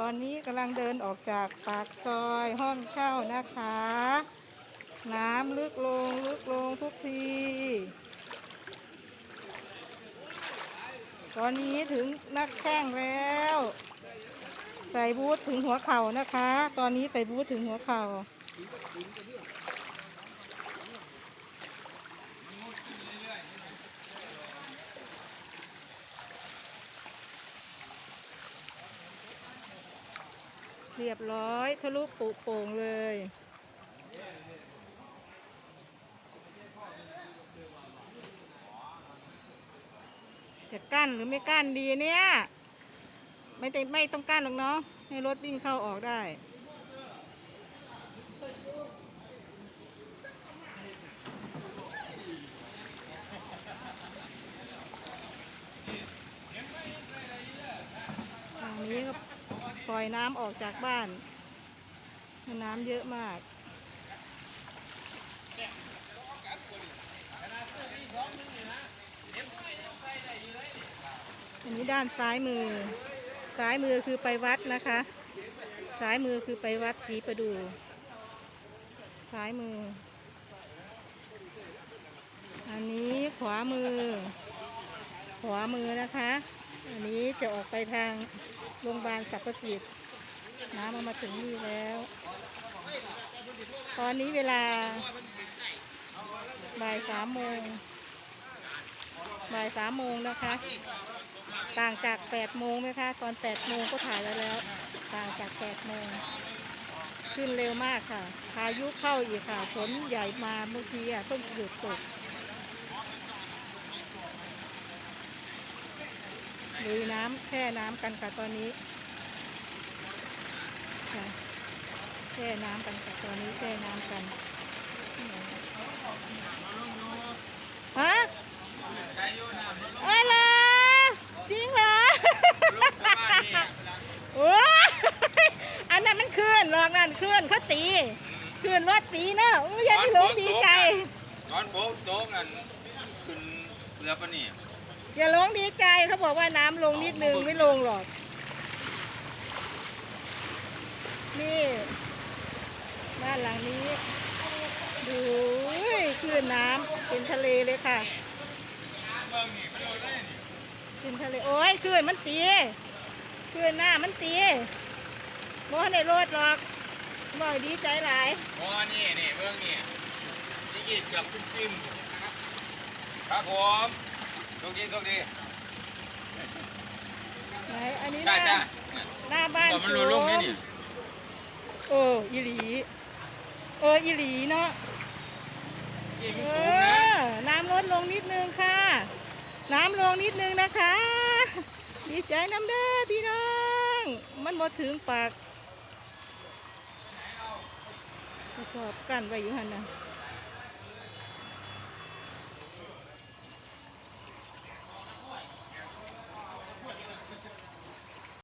ตอนนี้กำลังเดินออกจากปากซอยห้องเช่านะคะ น้ำลึกลงลึกลงทุกที ตอนนี้ถึงนักแข้งแล้ว ใส่บูทถึงหัวเข่านะคะ ตอนนี้ใส่บูทถึงหัวเข่า เรียบร้อยทะลุปุโป่งเลย จะกั้นหรือไม่กั้นดีเนี่ย ไม่ต้องไม่ต้องกั้นหรอกเนาะให้รถวิ่งเข้าออกได้ ทางนี้ก็ปล่ อยน้ำออกจากบ้าน น้ำเยอะมากอันนี้ด้านซ้ายมือ ซ้ายมือคือไปวัดนะคะ ซ้ายมือคือไปวัดผีประดู ซ้ายมือ อันนี้ขวามือ ขวามือนะคะ อันนี้จะออกไปทางโรงพยาบาลสัพพสิทธิ์น้ำมันมาถึงนี่แล้ว ตอนนี้เวลาบ่ายสามโมงบ่ายสามโมงนะคะ ต่างจากแปดโมงไหมคะตอนแปดโมงก็ถ่ายไว้วแล้ว ต่างจากแปดโมงขึ้นเร็วมากค่ะ พายุเข้าอีกค่ะฝนใหญ่มาเมื่อกี้อะต้องหยุดตก ลุยน้ำแช่น้ำกันค่ะตอนนี้แช่น้ำกันค่ะตอนนี้แช่น้ำกันฮะอะไรจริงเหรอโอ้ยอันนั้นมันคืนหรอกนั่นคืนเขาตีคืนรถตีเนอะโอ้ยยังที่หลงดีใจตอนโฟกโต๊ะนั่นขึ้นเรือปะนี่ อย่าหลงดีใจเขาบอกว่าน้ำลงนิดนึงไม่ลงหรอก นี่บ้านหลังนี้ดูคลื่นน้ำเป็นทะเลเลยค่ะเป็นทะเลโอ้ยคลื่นมันตีคลื่นหน้ามันตีบ่ในรถหรอกบ่อยดีใจหลายอ๋อนี่นี่เบื้องนี่นี่เกือบคุ้มฟิมครับผม โชคดีโชคดีไหนอันนี้หจ้าน้าจ้าหน้าบ้านบอกมันรู้ลงนี่นี่โอ้อีหลี เอออีหลีเนาะ ยิงเอสูงนะ อ น้ำลดลงนิดนึงค่ะ น้ำลงนิดนึงนะคะ ดีใจน้ำเด้อพี่น้อง มันหมดถึงปากประกอบกันไว้อยู่หันนะ